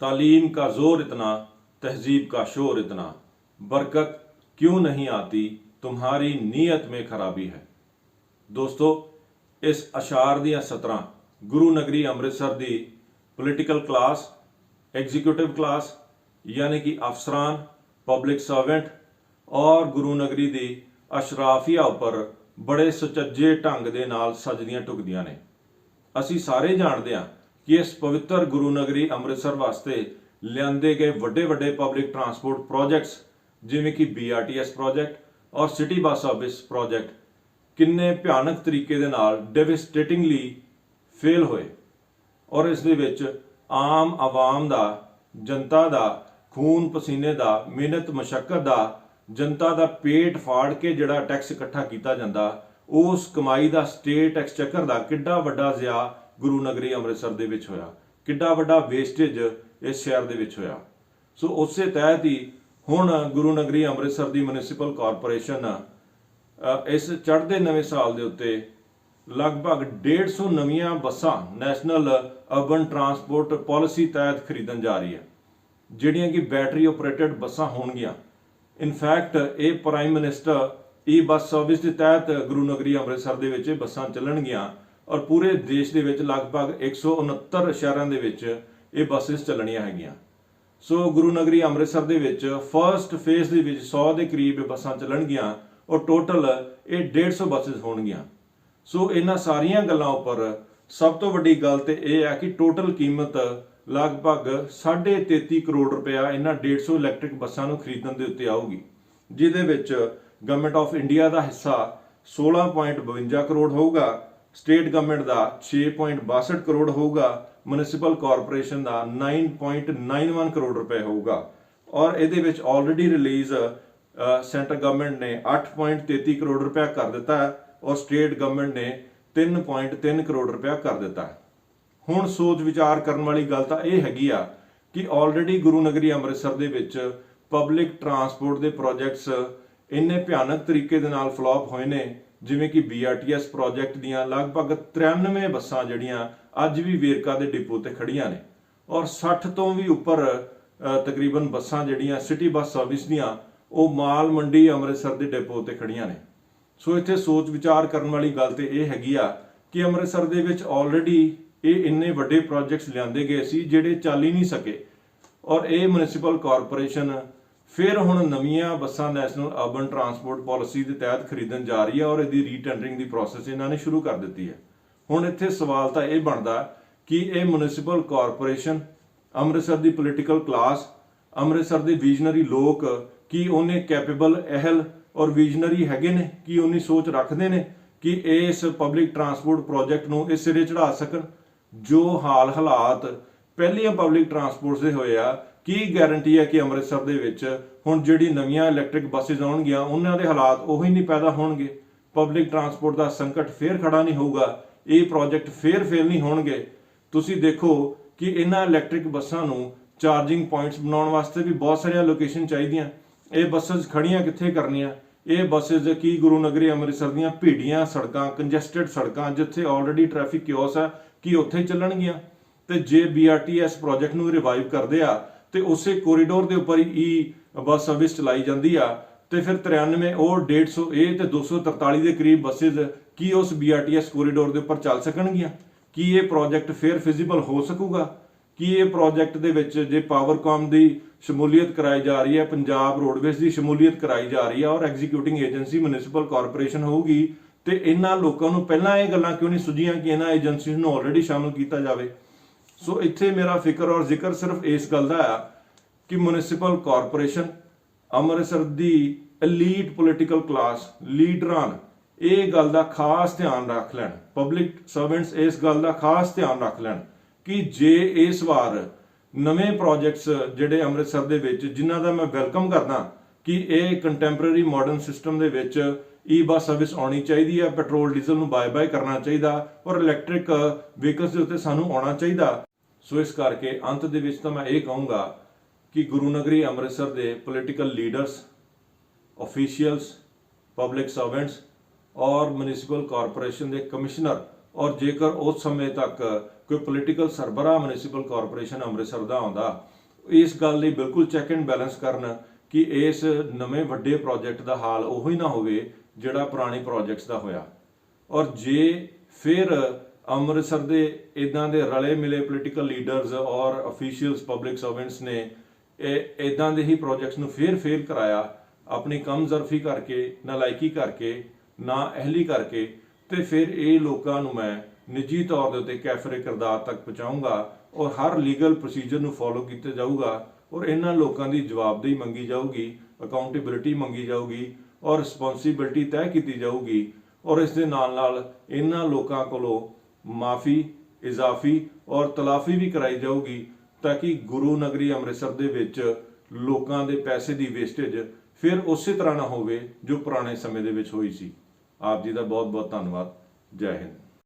तालीम का जोर इतना तहजीब का शोर इतना बरकत क्यों नहीं आती तुम्हारी नीयत में खराबी है ਦੋਸਤੋ ਇਸ ਅਸ਼ਾਰ ਦੀਆਂ ਸਤਰਾਂ ਗੁਰੂ ਨਗਰੀ ਅੰਮ੍ਰਿਤਸਰ ਦੀ ਪੋਲੀਟੀਕਲ ਕਲਾਸ ਐਗਜ਼ੀਕਿਊਟਿਵ ਕਲਾਸ ਯਾਨੀ ਕਿ ਅਫਸਰਾਨ ਪਬਲਿਕ ਸਰਵੈਂਟ ਔਰ ਗੁਰੂ ਨਗਰੀ ਦੀ ਅਸ਼ਰਾਫੀਆ ਉੱਪਰ ਬੜੇ ਸੁਚੱਜੇ ਢੰਗ ਦੇ ਨਾਲ ਸਜਦੀਆਂ ਢੁਕਦੀਆਂ ਨੇ ਅਸੀਂ ਸਾਰੇ ਜਾਣਦੇ ਹਾਂ ਕਿ ਇਸ ਪਵਿੱਤਰ ਗੁਰੂ ਨਗਰੀ ਅੰਮ੍ਰਿਤਸਰ ਵਾਸਤੇ ਲਿਆਂਦੇ ਗਏ ਵੱਡੇ ਵੱਡੇ ਪਬਲਿਕ ਟਰਾਂਸਪੋਰਟ ਪ੍ਰੋਜੈਕਟਸ ਜਿਵੇਂ ਕਿ BRTS ਪ੍ਰੋਜੈਕਟ ਔਰ ਸਿਟੀ ਬੱਸ ਸਰਵਿਸ ਪ੍ਰੋਜੈਕਟ ਕਿੰਨੇ ਭਿਆਨਕ ਤਰੀਕੇ ਦੇ ਨਾਲ ਡੈਵਸਟੇਟਿੰਗਲੀ ਫੇਲ ਹੋਏ ਔਰ ਇਸ ਦੇ ਵਿੱਚ ਆਮ ਆਵਾਮ ਦਾ, ਜਨਤਾ ਦਾ, ਖੂਨ ਪਸੀਨੇ ਦਾ, ਮਿਹਨਤ ਮਸ਼ੱਕਤ ਦਾ, ਜਨਤਾ ਦਾ ਪੇਟ ਫਾੜ ਕੇ ਜਿਹੜਾ ਟੈਕਸ ਇਕੱਠਾ ਕੀਤਾ ਜਾਂਦਾ, ਉਸ ਕਮਾਈ ਦਾ ਸਟੇਟ ਐਕਸਚੇਕਰ ਦਾ ਕਿੱਡਾ ਵੱਡਾ ਜ਼ਿਆ ਗੁਰੂ ਨਗਰੀ ਅੰਮ੍ਰਿਤਸਰ ਦੇ ਵਿੱਚ ਹੋਇਆ। ਕਿੱਡਾ ਵੱਡਾ ਵੇਸਟੇਜ ਇਸ ਸ਼ਹਿਰ ਦੇ ਵਿੱਚ ਹੋਇਆ। ਸੋ ਉਸੇ ਤਹਿਤ ਹੀ ਹੁਣ ਗੁਰੂ ਨਗਰੀ ਅੰਮ੍ਰਿਤਸਰ ਦੀ ਮਿਊਨਿਸਪਲ ਕਾਰਪੋਰੇਸ਼ਨ ਇਸ ਚੜ੍ਹਦੇ ਨਵੇਂ ਸਾਲ ਦੇ ਉੱਤੇ ਲਗਭਗ 150 ਨਵੀਆਂ ਬੱਸਾਂ ਨੈਸ਼ਨਲ ਅਰਬਨ ਟਰਾਂਸਪੋਰਟ ਪਾਲਿਸੀ ਤਹਿਤ ਖਰੀਦਣ ਜਾ ਰਹੀ ਹੈ। ਜਿਹੜੀਆਂ ਕਿ ਬੈਟਰੀ ਆਪਰੇਟਡ ਬੱਸਾਂ ਹੋਣਗੀਆਂ। ਇਨਫੈਕਟ ਇਹ prime minister e bus service ਦੇ ਤਹਿਤ ਗੁਰੂ ਨਗਰੀ ਅੰਮ੍ਰਿਤਸਰ ਦੇ ਵਿੱਚ ਬੱਸਾਂ ਚੱਲਣਗੀਆਂ। ਔਰ ਪੂਰੇ ਦੇਸ਼ ਦੇ ਵਿੱਚ ਲਗਭਗ 169 ਸ਼ਹਿਰਾਂ ਦੇ ਵਿੱਚ ਇਹ ਬੱਸਸ ਚੱਲਣੀਆਂ ਹੈਗੀਆਂ। ਸੋ ਗੁਰੂ ਨਗਰੀ ਅੰਮ੍ਰਿਤਸਰ ਦੇ ਵਿੱਚ ਫਰਸਟ ਫੇਸ ਦੇ ਵਿੱਚ 100 ਦੇ ਕਰੀਬ ਬੱਸਾਂ ਚੱਲਣਗੀਆਂ ਔਰ ਟੋਟਲ ਇਹ 150 ਬੱਸਸ ਹੋਣਗੀਆਂ। ਸੋ ਇਹਨਾਂ ਸਾਰੀਆਂ ਗੱਲਾਂ ਉੱਪਰ ਸਭ ਤੋਂ ਵੱਡੀ ਗੱਲ ਤੇ ਇਹ ਹੈ ਕਿ ਟੋਟਲ ਕੀਮਤ ਲਗਭਗ 33.5 ਕਰੋੜ ਰੁਪਇਆ ਇਹਨਾਂ 150 ਇਲੈਕਟ੍ਰਿਕ ਬੱਸਾਂ ਨੂੰ ਖਰੀਦਣ ਦੇ ਉੱਤੇ ਆਊਗੀ, ਜਿਹਦੇ ਵਿੱਚ ਗਵਰਨਮੈਂਟ ਆਫ ਇੰਡੀਆ ਦਾ ਹਿੱਸਾ 16.52 ਕਰੋੜ ਹੋਊਗਾ ਸਟੇਟ ਗਵਰਨਮੈਂਟ ਦਾ 6.62 ਕਰੋੜ ਹੋਊਗਾ ਮਿਊਨਿਸਪਲ ਕਾਰਪੋਰੇਸ਼ਨ ਦਾ 9.91 ਕਰੋੜ ਰੁਪਏ ਹੋਊਗਾ। ਔਰ ਇਹਦੇ ਵਿੱਚ ਆਲਰੇਡੀ ਰਿਲੀਜ਼ ਸੈਂਟਰ ਗਵਰਨਮੈਂਟ ਨੇ 8.33 ਕਰੋੜ ਰੁਪਏ ਕਰ ਦਿੱਤਾ ਔਰ ਸਟੇਟ ਗਵਰਨਮੈਂਟ ਨੇ 3.3 ਕਰੋੜ ਰੁਪਏ ਕਰ ਦਿੱਤਾ ਹੁਣ ਸੋਚ ਵਿਚਾਰ ਕਰਨ ਵਾਲੀ ਗੱਲ ਤਾਂ ਇਹ ਹੈਗੀ ਆ ਕਿ ਆਲਰੇਡੀ ਗੁਰੂ ਨਗਰੀ ਅੰਮ੍ਰਿਤਸਰ ਦੇ ਵਿੱਚ ਪਬਲਿਕ ਟਰਾਂਸਪੋਰਟ ਦੇ ਪ੍ਰੋਜੈਕਟਸ ਇੰਨੇ ਭਿਆਨਕ ਤਰੀਕੇ ਦੇ ਨਾਲ ਫਲॉप ਹੋਏ ਨੇ ਜਿਵੇਂ ਕਿ BRTS ਪ੍ਰੋਜੈਕਟ ਦੀਆਂ ਲਗਭਗ 93 ਬੱਸਾਂ ਜਿਹੜੀਆਂ ਅੱਜ ਵੀ ਵੇਰਕਾ ਦੇ ਡਿਪੋ ਤੇ ਖੜੀਆਂ ਨੇ। ਔਰ 60 ਤੋਂ ਵੀ ਉੱਪਰ ਤਕਰੀਬਨ ਬੱਸਾਂ ਜਿਹੜੀਆਂ ਸਿਟੀ ਬੱਸ ਸਰਵਿਸ ਦੀਆਂ, ਉਹ ਮਾਲ ਮੰਡੀ ਅੰਮ੍ਰਿਤਸਰ ਦੇ ਡਿਪੋ ਤੇ ਖੜੀਆਂ ਨੇ। ਸੋ ਇੱਥੇ ਸੋਚ ਵਿਚਾਰ ਕਰਨ ਵਾਲੀ ਗੱਲ ਤੇ ਇਹ ਹੈਗੀ ਆ ਕਿ ਅੰਮ੍ਰਿਤਸਰ ਦੇ ਵਿੱਚ ਆਲਰੇਡੀ ਇਹ ਇੰਨੇ ਵੱਡੇ ਪ੍ਰੋਜੈਕਟਸ ਲਿਆਂਦੇ ਗਏ ਸੀ ਜਿਹੜੇ ਚੱਲ ਹੀ ਨਹੀਂ ਸਕੇ। ਔਰ ਇਹ ਮਿਊਨਿਸਪਲ ਕਾਰਪੋਰੇਸ਼ਨ ਫਿਰ ਹੁਣ ਨਵੀਆਂ ਬੱਸਾਂ ਨੈਸ਼ਨਲ ਅਰਬਨ ਟਰਾਂਸਪੋਰਟ ਪਾਲਿਸੀ ਦੇ ਤਹਿਤ ਖਰੀਦਣ ਜਾ ਰਹੀ ਹੈ ਔਰ ਇਹਦੀ ਰੀਟੈਂਡਰਿੰਗ ਦੀ ਪ੍ਰੋਸੈਸ ਇਹਨਾਂ ਨੇ ਸ਼ੁਰੂ ਕਰ ਦਿੱਤੀ ਹੈ। ਹੁਣ ਇੱਥੇ ਸਵਾਲ ਤਾਂ ਇਹ ਬਣਦਾ ਕਿ ਇਹ ਮਿਊਨਿਸਪਲ ਕਾਰਪੋਰੇਸ਼ਨ ਅੰਮ੍ਰਿਤਸਰ ਦੀ ਪੋਲੀਟੀਕਲ ਕਲਾਸ ਅੰਮ੍ਰਿਤਸਰ ਦੇ ਵਿਜ਼ਨਰੀ ਲੋਕ ਕੀ ਉਹਨੇ ਕੈਪੇਬਲ ਅਹਲ ਔਰ ਵਿਜ਼ਨਰੀ ਹੈਗੇ ਨੇ? ਕੀ ਉਹਨੀ ਸੋਚ ਰੱਖਦੇ ਨੇ ਕਿ ਇਸ ਪਬਲਿਕ ਟਰਾਂਸਪੋਰਟ ਪ੍ਰੋਜੈਕਟ ਨੂੰ ਇਸ ਸਿਰੇ ਚੜਾ ਸਕਣ? ਜੋ ਹਾਲ ਹਾਲਾਤ ਪਹਿਲੀਆਂ ਪਬਲਿਕ ਟਰਾਂਸਪੋਰਟਸ ਦੇ ਹੋਏ ਆ ਕੀ ਗਾਰੰਟੀ ਹੈ ਕਿ ਅੰਮ੍ਰਿਤਸਰ ਦੇ ਵਿੱਚ ਹੁਣ ਜਿਹੜੀ ਨਵੀਆਂ ਇਲੈਕਟ੍ਰਿਕ ਬੱਸਿਸ ਆਉਣਗੀਆਂ, ਉਹਨਾਂ ਦੇ ਹਾਲਾਤ ਉਹੀ ਨਹੀਂ ਪੈਦਾ ਹੋਣਗੇ? ਪਬਲਿਕ ਟਰਾਂਸਪੋਰਟ ਦਾ ਸੰਕਟ ਫੇਰ ਖੜਾ ਨਹੀਂ ਹੋਊਗਾ, ਇਹ ਪ੍ਰੋਜੈਕਟ ਫੇਰ ਫੇਲ ਨਹੀਂ ਹੋਣਗੇ। ਤੁਸੀਂ ਦੇਖੋ ਕਿ ਇਹਨਾਂ ਇਲੈਕਟ੍ਰਿਕ ਬੱਸਾਂ ਨੂੰ ਚਾਰਜਿੰਗ ਪੁਆਇੰਟਸ ਬਣਾਉਣ ਵਾਸਤੇ ਵੀ ਬਹੁਤ ਸਾਰੀਆਂ ਲੋਕੇਸ਼ਨ ਚਾਹੀਦੀਆਂ। ਇਹ ਬੱਸਸ ਖੜੀਆਂ ਕਿੱਥੇ ਕਰਨੀਆਂ? ਇਹ ਬੱਸਸ ਕੀ ਗੁਰੂ ਨਗਰੀ ਅੰਮ੍ਰਿਤਸਰ ਦੀਆਂ ਭੀੜੀਆਂ ਸੜਕਾਂ ਕੰਜੈਸਟਡ ਸੜਕਾਂ, ਜਿੱਥੇ ਆਲਰੇਡੀ ਟ੍ਰੈਫਿਕ ਕਿਓਸ ਹੈ ਕੀ ਉੱਥੇ ਚੱਲਣਗੀਆਂ? ਤੇ ਜੇ BRTS ਪ੍ਰੋਜੈਕਟ ਨੂੰ ਰਿਵਾਈਵ ਕਰਦੇ ਆ ਤੇ ਉਸੇ ਕੋਰੀਡੋਰ ਦੇ ਉੱਪਰ ਹੀ ਬੱਸ ਸਰਵਿਸ ਚਲਾਈ ਜਾਂਦੀ ਆ। ਤੇ ਫਿਰ 93 ਉਹ 150 ਇਹ ਤੇ 243 ਦੇ ਕਰੀਬ ਬੱਸਸ ਕੀ ਉਸ BRTS ਕੋਰੀਡੋਰ ਦੇ ਉੱਪਰ ਚੱਲ ਸਕਣਗੀਆਂ? ਕੀ ਇਹ ਪ੍ਰੋਜੈਕਟ ਫੇਰ ਫਿਜ਼ੀਬਲ ਹੋ ਸਕੂਗਾ? ਕੀ ਇਹ ਪ੍ਰੋਜੈਕਟ ਦੇ ਵਿੱਚ ਜੇ ਪਾਵਰਕਾਮ ਦੀ ਸ਼ਮੂਲੀਅਤ ਕਰਾਈ ਜਾ ਰਹੀ ਹੈ, ਪੰਜਾਬ ਰੋਡਵੇਜ਼ ਦੀ ਸ਼ਮੂਲੀਅਤ ਕਰਾਈ ਜਾ ਰਹੀ ਹੈ ਔਰ ਐਗਜ਼ੀਕਿਊਟਿੰਗ ਏਜੰਸੀ ਮਿਊਨਿਸਪਲ ਕਾਰਪੋਰੇਸ਼ਨ ਹੋਊਗੀ, ਤੇ ਇਹਨਾਂ ਲੋਕਾਂ ਨੂੰ ਪਹਿਲਾਂ ਇਹ ਗੱਲਾਂ ਕਿਉਂ ਨਹੀਂ ਸੁਝੀਆਂ ਕਿ ਇਹਨਾਂ ਏਜੰਸੀਜ਼ ਨੂੰ ਆਲਰੇਡੀ ਸ਼ਾਮਲ ਕੀਤਾ ਜਾਵੇ? ਸੋ ਇੱਥੇ ਮੇਰਾ ਫਿਕਰ ਔਰ ਜ਼ਿਕਰ ਸਿਰਫ ਇਸ ਗੱਲ ਦਾ ਆ ਕਿ ਮਿਊਨਿਸਪਲ ਕਾਰਪੋਰੇਸ਼ਨ ਅੰਮ੍ਰਿਤਸਰ ਦੀ ਐਲੀਟ ਪੋਲੀਟੀਕਲ ਕਲਾਸ ਲੀਡਰਾਂ ਇਹ ਗੱਲ ਦਾ ਖਾਸ ਧਿਆਨ ਰੱਖ ਲੈਣ। ਪਬਲਿਕ ਸਰਵੈਂਟਸ ਇਸ ਗੱਲ ਦਾ ਖਾਸ ਧਿਆਨ ਰੱਖ ਲੈਣ ਕਿ ਜੇ ਇਸ ਵਾਰ ਨਵੇਂ ਪ੍ਰੋਜੈਕਟਸ ਜਿਹੜੇ ਅੰਮ੍ਰਿਤਸਰ ਦੇ ਵਿੱਚ ਜਿਨ੍ਹਾਂ ਦਾ ਮੈਂ ਵੈਲਕਮ ਕਰਦਾ ਕਿ ਇਹ ਕੰਟੈਂਪਰੇਰੀ ਮਾਡਰਨ ਸਿਸਟਮ ਦੇ ਵਿੱਚ ਈ ਬੱਸ ਸਰਵਿਸ ਆਉਣੀ ਚਾਹੀਦੀ ਹੈ ਪੈਟਰੋਲ ਡੀਜ਼ਲ ਨੂੰ ਬਾਏ ਬਾਏ ਕਰਨਾ ਚਾਹੀਦਾ ਔਰ ਇਲੈਕਟ੍ਰਿਕ ਵਹੀਕਲਸ ਦੇ ਉੱਤੇ ਸਾਨੂੰ ਆਉਣਾ ਚਾਹੀਦਾ ਸੋ ਇਸ ਕਰਕੇ ਅੰਤ ਦੇ ਵਿੱਚ ਤਾਂ ਮੈਂ ਇਹ ਕਹੂੰਗਾ ਕਿ ਗੁਰੂ ਨਗਰੀ ਅੰਮ੍ਰਿਤਸਰ ਦੇ political leaders officials public servants ਔਰ ਮਿਊਨਿਸਪਲ ਕਾਰਪੋਰੇਸ਼ਨ ਦੇ ਕਮਿਸ਼ਨਰ ਔਰ ਜੇਕਰ ਉਸ ਸਮੇਂ ਤੱਕ ਕੋਈ ਪੋਲੀਟੀਕਲ ਸਰਬਰਾਹ ਮਿਊਨਿਸਪਲ ਕਾਰਪੋਰੇਸ਼ਨ ਅੰਮ੍ਰਿਤਸਰ ਦਾ ਆਉਂਦਾ, ਇਸ ਗੱਲ ਲਈ ਬਿਲਕੁਲ ਚੈੱਕ ਐਂਡ ਬੈਲੈਂਸ ਕਰਨ ਕਿ ਇਸ ਨਵੇਂ ਵੱਡੇ ਪ੍ਰੋਜੈਕਟ ਦਾ ਹਾਲ ਉਹੀ ਨਾ ਹੋਵੇ ਜਿਹੜਾ ਪੁਰਾਣੇ ਪ੍ਰੋਜੈਕਟਸ ਦਾ ਹੋਇਆ। ਔਰ ਜੇ ਫਿਰ ਅੰਮ੍ਰਿਤਸਰ ਦੇ ਇਦਾਂ ਦੇ ਰਲੇ ਮਿਲੇ ਪੋਲੀਟੀਕਲ ਲੀਡਰਸ ਔਰ ਅਫੀਸ਼ੀਅਲਸ ਪਬਲਿਕ ਸਰਵੈਂਟਸ ਨੇ ਇਹ ਇਦਾਂ ਦੇ ਹੀ ਪ੍ਰੋਜੈਕਟਸ ਨੂੰ ਫੇਰ ਫੇਲ ਕਰਾਇਆ, ਆਪਣੀ ਕਮਜ਼ਰਫੀ ਕਰਕੇ, ਨਾਲਾਇਕੀ ਕਰਕੇ, ਨਾ ਅਹਿਲੀ ਕਰਕੇ ਤੇ ਫਿਰ ਇਹ ਲੋਕਾਂ ਨੂੰ ਮੈਂ ਨਿੱਜੀ ਤੌਰ ਦੇ ਉੱਤੇ ਕੈਫਰੇ ਕਿਰਦਾਰ ਤੱਕ ਪਹੁੰਚਾਊਂਗਾ ਔਰ ਹਰ ਲੀਗਲ ਪ੍ਰੋਸੀਜਰ ਨੂੰ ਫੋਲੋ ਕੀਤਾ ਜਾਊਗਾ ਔਰ ਇਹਨਾਂ ਲੋਕਾਂ ਦੀ ਜਵਾਬਦੇਹੀ ਮੰਗੀ ਜਾਊਗੀ ਅਕਾਊਂਟੇਬਿਲਿਟੀ ਮੰਗੀ ਜਾਊਗੀ ਔਰ ਰਿਸਪੌਂਸਿਬਿਲਟੀ ਤੈਅ ਕੀਤੀ ਜਾਊਗੀ ਔਰ ਇਸ ਦੇ ਨਾਲ ਨਾਲ ਇਹਨਾਂ ਲੋਕਾਂ ਕੋਲੋਂ ਮਾਫੀ, ਇਜ਼ਾਫੀ ਔਰ ਤਲਾਫੀ ਵੀ ਕਰਾਈ ਜਾਊਗੀ ਤਾਂ ਕਿ ਗੁਰੂ ਨਗਰੀ ਅੰਮ੍ਰਿਤਸਰ ਦੇ ਵਿੱਚ ਲੋਕਾਂ ਦੇ ਪੈਸੇ ਦੀ ਵੇਸਟੇਜ ਫਿਰ ਉਸੇ ਤਰ੍ਹਾਂ ਨਾ ਹੋਵੇ ਜੋ ਪੁਰਾਣੇ ਸਮੇਂ ਦੇ ਵਿੱਚ ਹੋਈ ਸੀ। ਆਪ ਜੀ ਦਾ ਬਹੁਤ ਬਹੁਤ ਧੰਨਵਾਦ। ਜੈ ਹਿੰਦ।